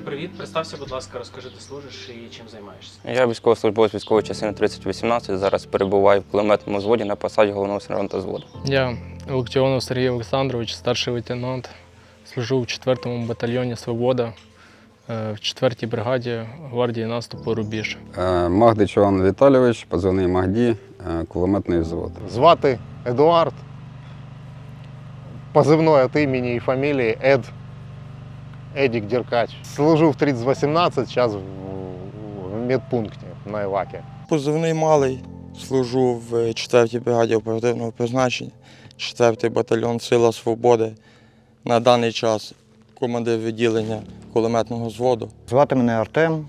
Друже, привіт. Представся, будь ласка, розкажи, де служиш і чим займаєшся. Я військовослужбовець військової частини 3018, зараз перебуваю в кулеметному взводі на посаді головного сержанта взводу. Я Локтіонов Сергій Олександрович, старший лейтенант. Служу в 4-му батальйоні Свобода е, в 4-й бригаді гвардії наступу Рубіж. Е, Магдич Іван Віталійович, позивний Магді, е, кулеметний взвод. Звати Едуард. Позивной от імені і фамілії Ед. Едік Деркач. Служу в 3018, зараз в, медпункте на Івакі. Позивний малий. Служу в 4-й бригаді оперативного призначення, 4-й батальйон Сила Свободи. На даний час командир відділення кулеметного зводу. Звати мене Артем,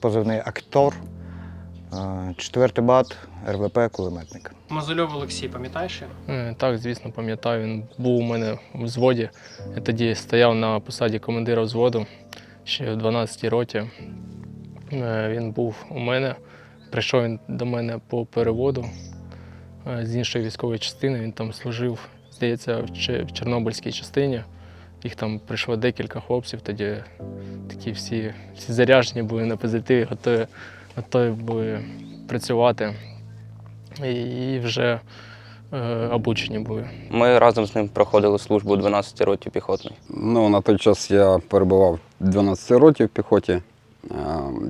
позивний актор, четвертий бат, РВП кулеметник. Мозольов Олексій, пам'ятаєш? Е, Так, звісно, пам'ятаю, він був у мене в взводі. Я тоді стояв на посаді командира взводу ще в 12-й роті. Е, Він був у мене. Прийшов він до мене по переводу е, з іншої військової частини. Він там служив, здається, в в Чорнобильській частині. Їх там прийшло декілька хлопців, тоді такі всі, всі заряжені були на позитиві, готові, готові були працювати. І, вже е, обучені були. Ми разом з ним проходили службу 12 ротів піхотної. Ну, на той час я перебував 12 років в піхоті. Е,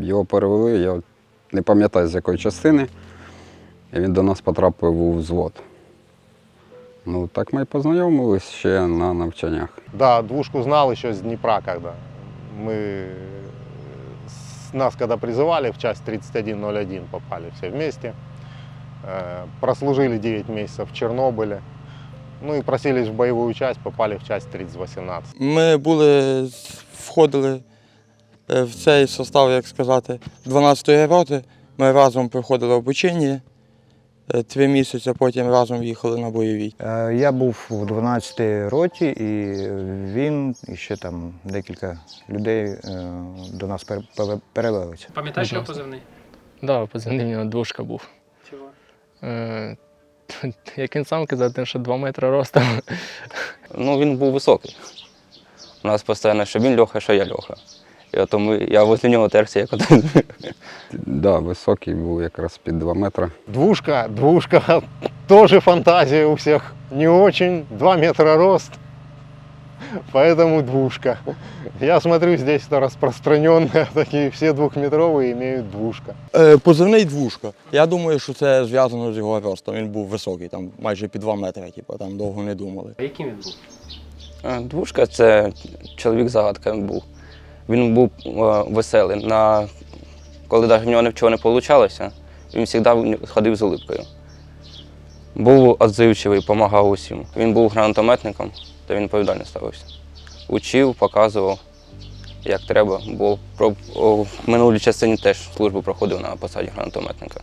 Його перевели, я не пам'ятаю з якої частини. І він до нас потрапив у взвод. Ну, так ми і познайомились ще на навчаннях. Да, двушку знал еще с Днепра, когда мы с нас, когда призывали в часть 3101, попали все вместе. Э, Прослужили 9 месяцев в Чернобыле. Ну и просились в боевую часть, попали в часть 3018. Ми були, входили е, в цей состав, як сказати, 12-ї роти. Ми разом проходили обучення е, три місяці, потім разом їхали на бойові. Е, Я був у 12-й роті, і він, і ще там декілька людей е, до нас пере- пере- перевелися. Пам'ятаєш його позивний? Да, позивний в нього двушка був. Чого? Е, як він сам казав, він що 2 метри ростом. Ну, він був високий. У нас постійно, що він Льоха, що я Льоха. І от ми, я возле нього терся як один. Да, високий був якраз під 2 метри. Двушка, двушка, тоже фантазия у всех не очень, 2 метра рост, поэтому двушка. Я смотрю, здесь это распространенное, такие все двухметровые имеют двушка. Е, Позивний двушка. Я думаю, що це зв'язано з його ростом. Він був високий, там майже під 2 метри, типу, там довго не думали. А яким він був? Е, Двушка це чоловік загадка був. Він був е, веселий. На... Коли навіть в нього нічого не вийшло, він завжди ходив з улипкою. Був відзивчивий, допомагав усім. Він був гранатометником, то він відповідально ставився. Учив, показував, як треба. Бо в минулій частині теж службу проходив на посаді гранатометника.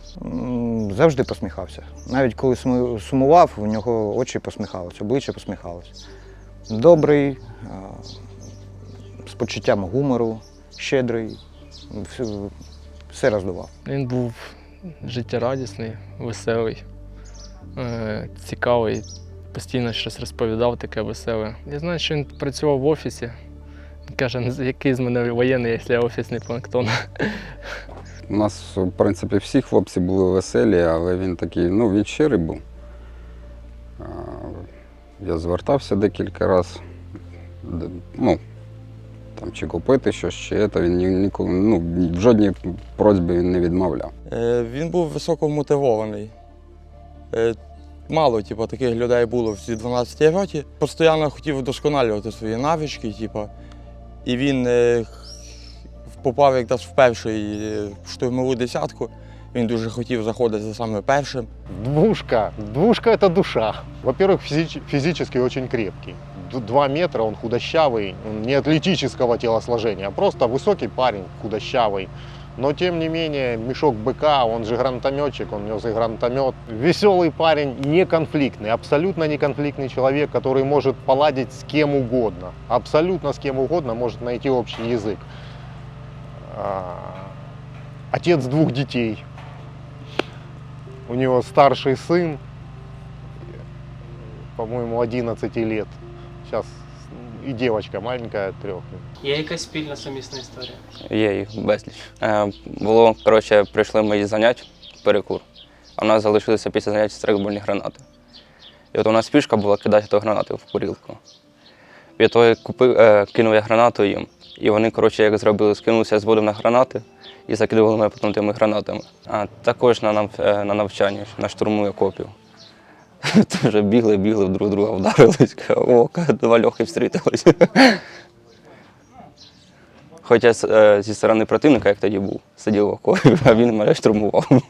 Завжди посміхався. Навіть коли сумував, у нього очі посміхалися, обличчя посміхалося. Добрий, з почуттям гумору, щедрий, все, все роздував. Він був життєрадісний, веселий, е, цікавий, постійно щось розповідав таке веселе. Я знаю, що він працював в офісі. Він каже, «Ну, який з мене воєнний, якщо я офісний планктон. У нас, в принципі, всі хлопці були веселі, але він такий, ну, він щирий був. Я звертався декілька разів. Ну, там, чи купити щось, чи це. Він ні- ніколи, ну, в жодній просьбі він не відмовляв. Е, Він був високо мотивований. Е, Мало типу, таких людей було в цій 12 роті. Постійно хотів вдосконалювати свої навички, типу. і він е, попав якраз в перший е, штурмову десятку. Він дуже хотів заходити за саме першим. Двушка, двушка это душа. Во-первых, физич- физически очень крепкий. Д- Два метра, он худощавый, не атлетического телосложения, а просто высокий парень, худощавый. Но тем не менее, мешок быка, он же гранатометчик, он нес и гранатомет. Веселый парень, не конфликтный, абсолютно не конфликтный человек, который может поладить с кем угодно. Абсолютно с кем угодно может найти общий язык. А, Отец двух детей. У него старший сын, по-моему, 11 лет. Сейчас и девочка маленькая трех. Є якась спільна сумісна історія? Є їх безліч. Е, було, коротше, прийшли мої заняття, перекур, а в нас залишилися після занять стрейкбольні гранати. І от у нас фішка була кидати ту гранати в порілку. І то я купив, е, кинув я гранату їм. І вони, коротше, як зробили, скинулися з воду на гранати і закидували мене потім тими гранатами. А також на, нав- е, на навчанні, на штурму окопів. Теж бігли, бігли, друг друга вдарились. О, два льохи встрітились. Хоча е, зі сторони противника, як тоді був, сидів окопі, а він мене штурмував.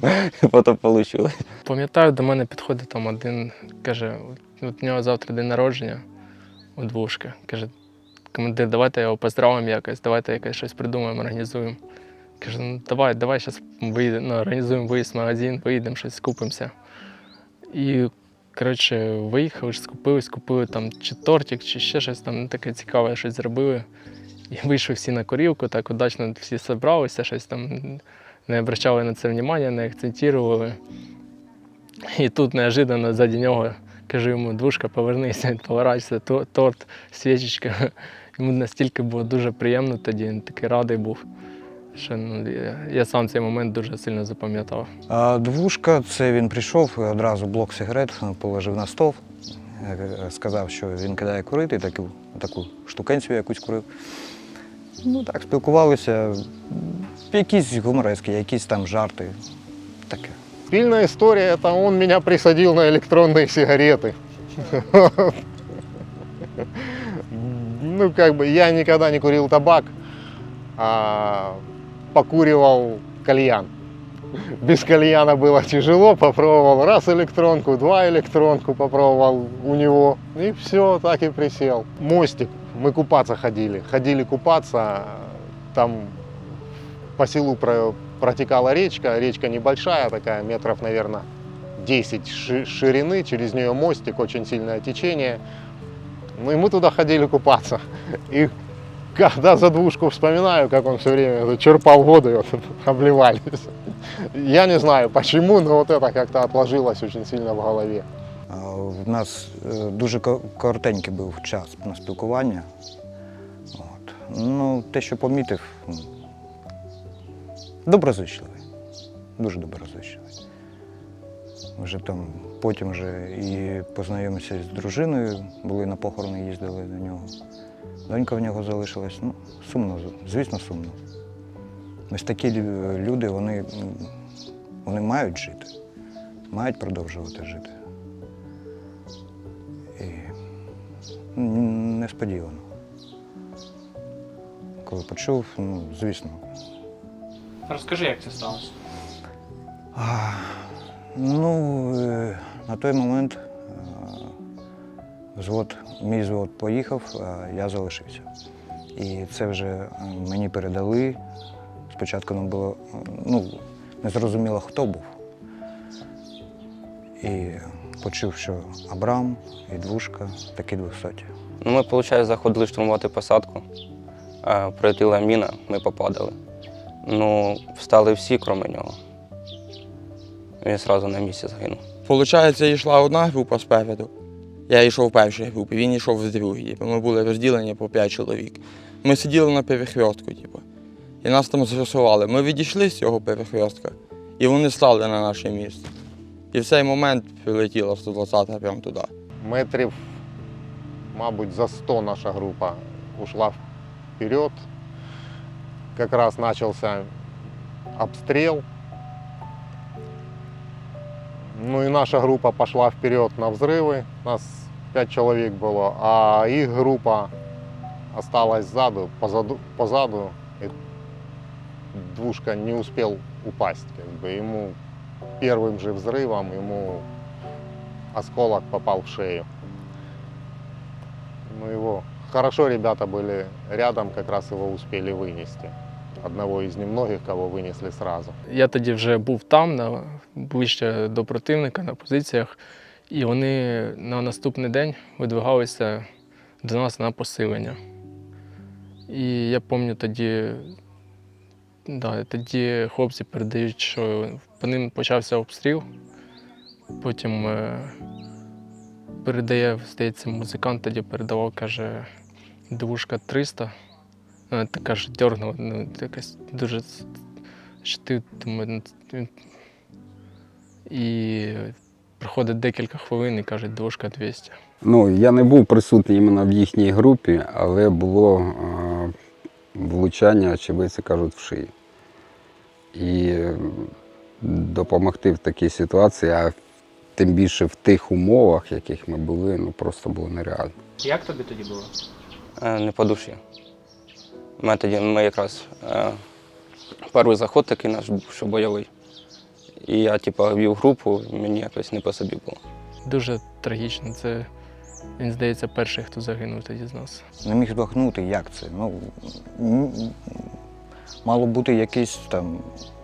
Потім вийшло. Пам'ятаю, до мене підходить там один, каже, от у нього завтра день народження у двушки. Каже, командир, давайте його поздравимо якось, давайте якось щось придумаємо, організуємо. Каже, ну давай, давай зараз виїдемо, ну, організуємо виїзд в магазин, виїдемо, щось скупимося. І, коротше, виїхали, ж, скупили, скупили там чи тортик, чи ще щось там ну, таке цікаве, щось зробили. І вийшли всі на корівку, так удачно всі зібралися, щось там не обращали на це внимання, не акцентували. І тут неожиданно ззаді нього кажу йому, двушка, повернися, він торт, свічечка. Йому настільки було дуже приємно тоді, він такий радий був. Що ну, я, я сам цей момент дуже сильно запам'ятав. А двушка, це він прийшов і одразу блок сигарет положив на стол. Е, Сказав, що він кидає курити, таку, таку штукенцію якусь курив. Ну так, спілкувалися. Якісь гуморески, якісь там жарти. Таке. Спильная история, это он меня присадил на электронные сигареты. Ну, как бы я никогда не курил табак, а покуривал кальян. Без кальяна было тяжело, попробовал раз электронку, два электронку попробовал у него, и все, так и присел. Мостик, мы купаться ходили, ходили купаться, там по селу про- протекала речка, речка небольшая такая, метров, наверное, 10 ши- ширины, через нее мостик, очень сильное течение. Ну и мы туда ходили купаться. И когда за двушку вспоминаю, как он все время черпал воду, и вот обливались. Я не знаю почему, но вот это как-то отложилось очень сильно в голове. В нас е, дуже коротенький був час на спілкування. От. Ну, те, що помітив, доброзичливий. Дуже доброзичливий. Вже там потім вже і познайомився з дружиною, були на похорони, їздили до нього. Донька в нього залишилась. Ну, сумно, звісно, сумно. Ось такі люди, вони, вони мають жити, мають продовжувати жити. І несподівано. Коли почув, ну, звісно. Розкажи, як це сталося. А, ну, е, на той момент е, взвод, мій взвод поїхав, а я залишився. І це вже е, мені передали. Спочатку не було, е, ну, не зрозуміло, хто був. І почув, що Абрам і двушка такі двохсоті. Ну, ми, виходить, заходили штурмувати посадку. Е, Прилетіла міна, ми попадали. Ну, встали всі, крім нього. Він одразу на місці загинув. Получається, йшла одна група спереду. Я йшов в першій групі, він йшов в другій. Ми були розділені по п'ять чоловік. Ми сиділи на перехрестку, типу. І нас там зрисували. Ми відійшли з цього перехрестка, і вони стали на наше місце. І в цей момент прилетіла 120-та прямо туди. Метрів, мабуть, за 100 наша група ушла вперед. Как раз начался обстрел. Ну и наша группа пошла вперед на взрывы. Нас пять человек было, а их группа осталась сзаду, позаду, позаду. И двушка не успел упасть. Как бы ему первым же взрывом ему осколок попал в шею. Ну его хорошо ребята были рядом, как раз его успели вынести. Одного из немногих, кого вынесли сразу. Я тоді вже був там, на, ближче до противника на позиціях, і вони на наступний день видвигалися до нас на посилення. І я пам'ятаю тоді, да, тоді хлопці передають, що по ним почався обстріл. Потім е, передає, здається, музикант тоді передавав, каже, двушка 300. Вона така ж дьорнула, ну, якась дуже ти думаю, ну, І проходить декілька хвилин і каже, двушка 200. Ну, я не був присутній іменно в їхній групі, але було е, влучання, очевидці кажуть, в шиї. І допомогти в такій ситуації, а тим більше в тих умовах, в яких ми були, ну просто було нереально. Як тобі тоді було? Е, Не по душі. Ми тоді ми якраз е, перший заход такий наш був, що бойовий. І я, типу, вів групу, мені якось не по собі було. Дуже трагічно. Це він здається перший, хто загинув тоді з нас. Не міг збагнути, як це. Ну, мало бути якийсь там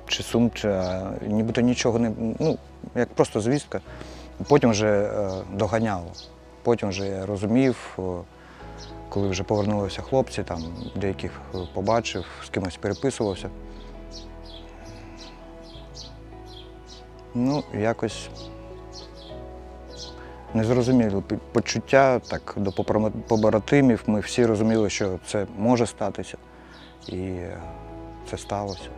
чи сум, чи нібито нічого не. Ну, як просто звістка. Потім вже е, доганяло. Потім вже я розумів, коли вже повернулися хлопці, там деяких е, побачив, з кимось переписувався. Ну, якось незрозумілі пі- почуття так, до попро- побратимів. Ми всі розуміли, що це може статися. І е, це сталося.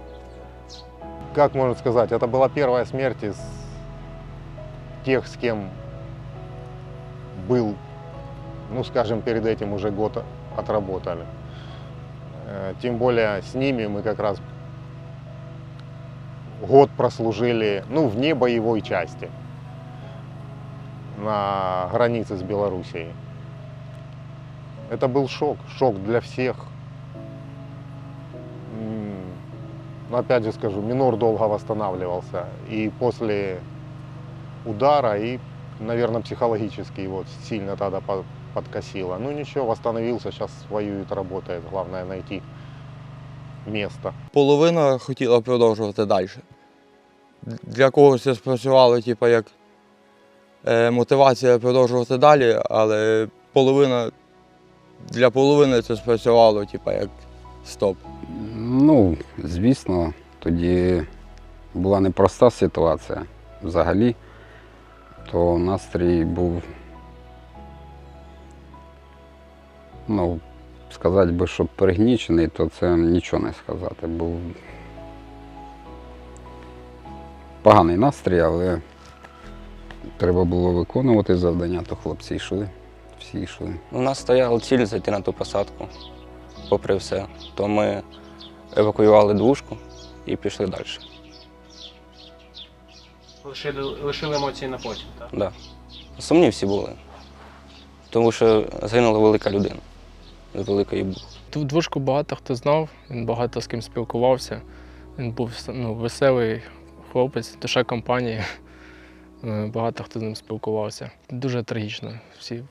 Как можно сказать, это была первая смерть из тех, с кем был, ну скажем, перед этим уже год отработали. Э, Тем более с ними мы как раз год прослужили, ну, вне боевой части на границе с Белоруссией. Это был шок, шок для всех. Но опять же скажу, Минор долго восстанавливался. И после удара, и, наверное, психологически его сильно тогда подкосило. Ну ничего, восстановился, сейчас воюет, работает. Главное найти место. Половина хотіла продовжувати далі. Для когось це спрацювало, типу, як е, мотивація продовжувати далі, але половина для половини це спрацювало, типу, як стоп. Ну, звісно, тоді була непроста ситуація взагалі, то настрій був, ну, сказати би, що пригнічений, то це нічого не сказати. Був поганий настрій, але треба було виконувати завдання, то хлопці йшли, всі йшли. У нас стояла ціль зайти на ту посадку, попри все. То ми евакуювали двушку і пішли далі. Лишили, лишили емоції на потім, так? Да. Сумні всі були. Тому що загинула велика людина. З великої букви. Ту двушку багато хто знав, він багато з ким спілкувався. Він був ну, веселий хлопець, душа компанії. Е, Багато хто з ним спілкувався. Дуже трагічно. Всі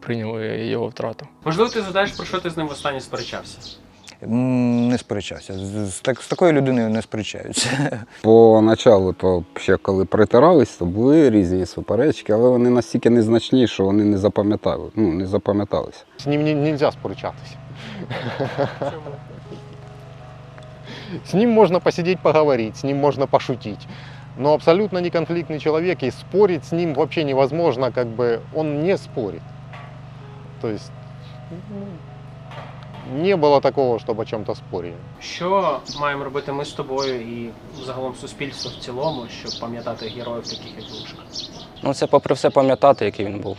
прийняли його втрату. Можливо, ти згадаєш, про що ти з ним востаннє сперечався? Не сперечався. З, з, так, з такою людиною не сперечаються. Поначалу, то ще коли притирались, то були різні суперечки, але вони настільки незначні, що вони не запам'ятали, ну, не запам'яталися. С ним не- нельзя сперечатися. С ним можно посидеть, поговорить, с ним можно пошутить. Но абсолютно неконфликтный человек, и спорить с ним вообще невозможно, как бы он не спорит. То есть ну, не было такого, чтобы о чем-то спорили. Що маємо робити ми з тобою і загалом суспільство в цілому, щоб пам'ятати героїв таких як Глушка? Ну, це попри все пам'ятати, який він був.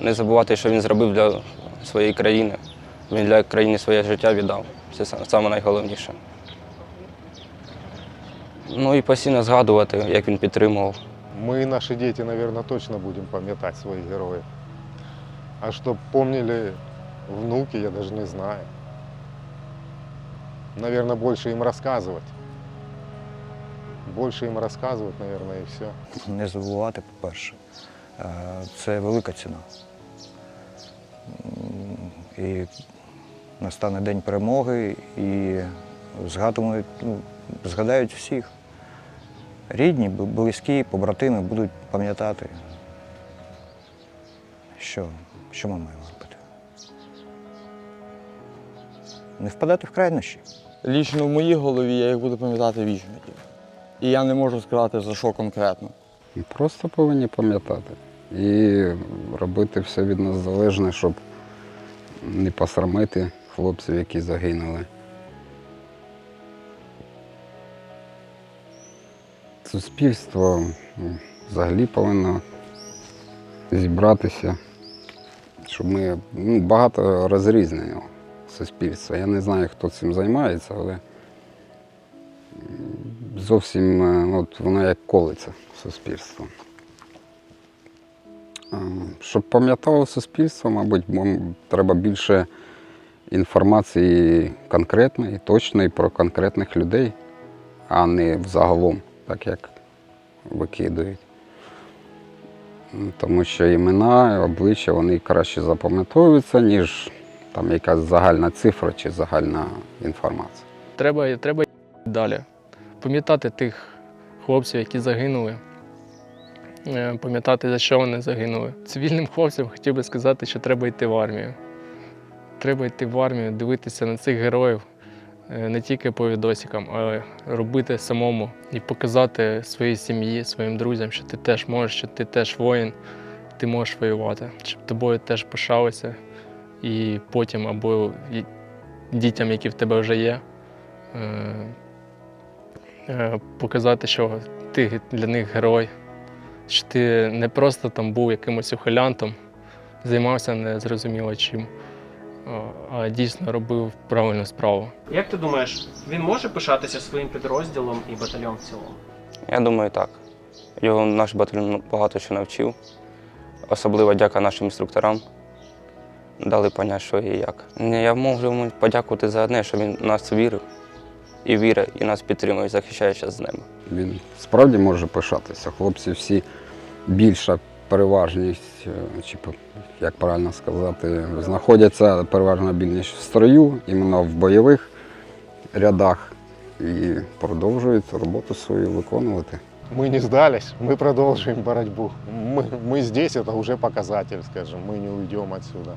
Не забувати, що він зробив для своєї країни. Він для країни своє життя віддав. Це са- саме найголовніше. Ну і постійно згадувати, як він підтримував. Мы, наши дети, наверное, точно будем пам'ятать своих героев. А чтоб помнили внуки, я даже не знаю. Наверное, больше им рассказывать. Больше им рассказывать, наверное, и все. Не забувати, по-перше. Е, Це велика ціна. І настане день перемоги, і згадують, ну, згадають всіх. Рідні, близькі, побратими будуть пам'ятати, що, що ми маємо Не впадати в крайнощі. Лічно в моїй голові я їх буду пам'ятати вічно. І я не можу сказати, за що конкретно. Ми просто повинні пам'ятати і робити все від нас залежне, щоб не посрамити хлопців, які загинули. Суспільство взагалі повинно зібратися, щоб ми ну, багато розрізненого суспільства. Я не знаю, хто цим займається, але зовсім е, от, воно як колиться суспільство. Е, Щоб пам'ятало суспільство, мабуть, треба більше інформації конкретної, точної про конкретних людей, а не взагалом, так як викидують. Тому що імена, обличчя вони краще запам'ятовуються, ніж там якась загальна цифра чи загальна інформація. Треба, треба далі. Пам'ятати тих хлопців, які загинули. Е, Пам'ятати, за що вони загинули. Цивільним хлопцям хотів би сказати, що треба йти в армію. Треба йти в армію, дивитися на цих героїв е, не тільки по відосикам, а робити самому і показати своїй сім'ї, своїм друзям, що ти теж можеш, що ти теж воїн, ти можеш воювати, щоб тобою теж пишалися. І потім або дітям, які в тебе вже є, е, е, показати, що ти для них герой, що ти не просто там був якимось ухилянтом, займався незрозуміло чим, а- а дійсно робив правильну справу. Як ти думаєш, він може пишатися своїм підрозділом і батальйом в цілому? Я думаю, так. Його наш батальйон багато що навчив. Особливо дяка нашим інструкторам Дали поняти, що і як. Ні, Я можу йому подякувати за одне, що він в нас вірив і вірить, і нас підтримує, захищає час з неба. Він справді може пишатися. Хлопці всі більша переважність, е, чи по- як правильно сказати, знаходяться переважна більшість в строю, іменно в бойових рядах, і продовжують роботу свою виконувати. Мы не сдались, мы продолжим борьбу. Мы, мы здесь, это уже показатель, скажем, мы не уйдем отсюда.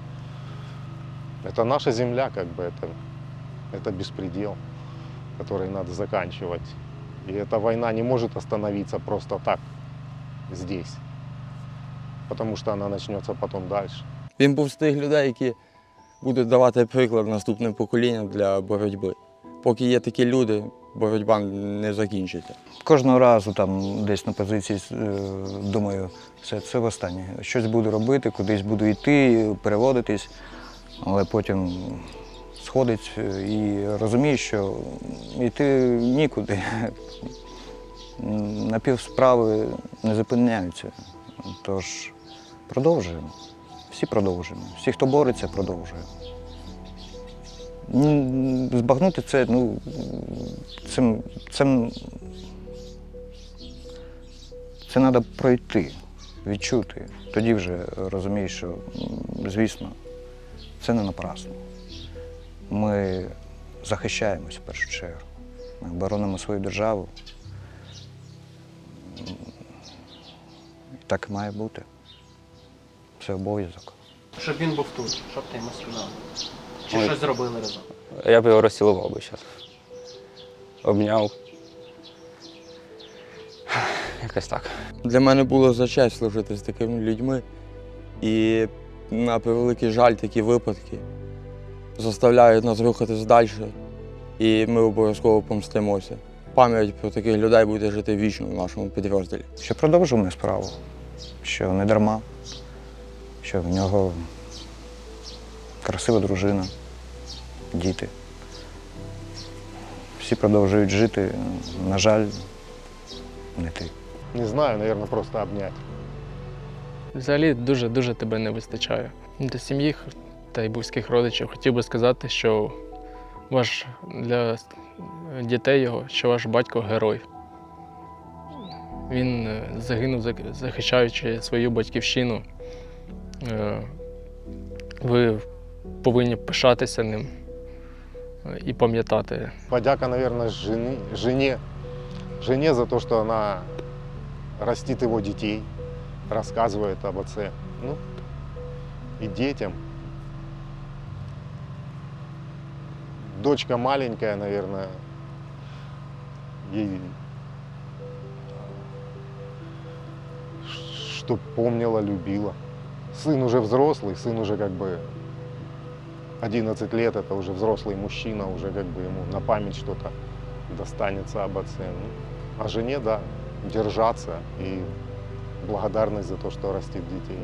Это наша земля, как бы, это, это беспредел, который надо заканчивать. И эта война не может остановиться просто так, здесь. Потому что она начнется потом дальше. Він був з тих людей, які будуть давати приклад наступним поколінням для боротьби. Поки є такі люди, боротьба не закінчиться. Кожного разу там десь на позиції е, думаю, все це востаннє. Щось буду робити, кудись буду йти, переводитись, але потім сходить е, і розумію, що йти нікуди. Напівсправи не зупиняються. Тож продовжуємо. Всі продовжуємо. Всі, хто бореться, продовжує. Збагнути це, ну, це, це, це треба пройти, відчути. Тоді вже розумієш, що, звісно, це не напрасно. Ми захищаємось в першу чергу. Ми боронимо свою державу. І Так і має бути. Це обов'язок. Щоб він був тут, щоб ти йому сказав. Чи Ой. щось зробили разом? Я б його розцілував би зараз. Обняв. Якось так. Для мене було за честь служити з такими людьми. І на превеликий жаль, такі випадки заставляють нас рухатись далі, і ми обов'язково помстимося. Пам'ять про таких людей буде жити вічно в нашому підрозділі. Що продовжуємо справу, що не дарма, що в нього красива дружина, діти. Всі продовжують жити, на жаль, не ти. Не знаю, наверное, просто обнять. Взагалі дуже-дуже тебе не вистачає. Для сім'ї та й близьких родичів хотів би сказати, що ваш для дітей його, що ваш батько герой. Він е, загинув, захищаючи свою батьківщину. Е, Ви повинні пишатися ним е, і пам'ятати. Подяка, жены, жене, жене за то, что она растит его детей, рассказывает об отце. Ну, и детям. Дочка маленькая, наверное, ей чтоб помнила, любила. Сын уже взрослый, сын уже как бы 11 лет это уже взрослый мужчина, уже как бы ему на память что-то достанется об отце. Ну, а жене, да, держаться и благодарность за то, что растит детей.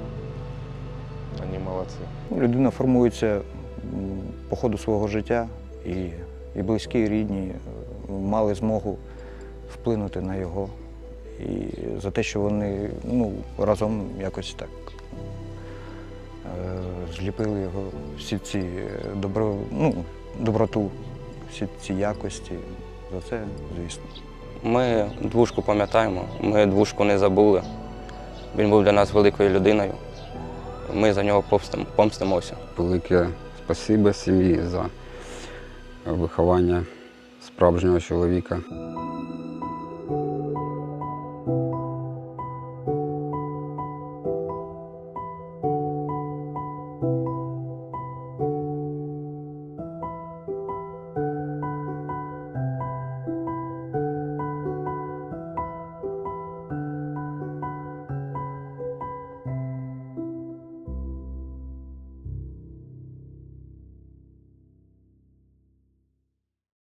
Они молодцы. Ну, Людина формується по ходу свого життя, і, і близькі, і рідні е, мали змогу вплинути на його. І за те, що вони ну, разом якось так е, зліпили його, всі ці е, добро, ну, доброту, всі ці якості. За це, звісно. Ми двушку пам'ятаємо, ми двушку не забули. Він був для нас великою людиною. Ми за нього помстим- помстимося. Велике спасибо сім'ї за виховання справжнього чоловіка.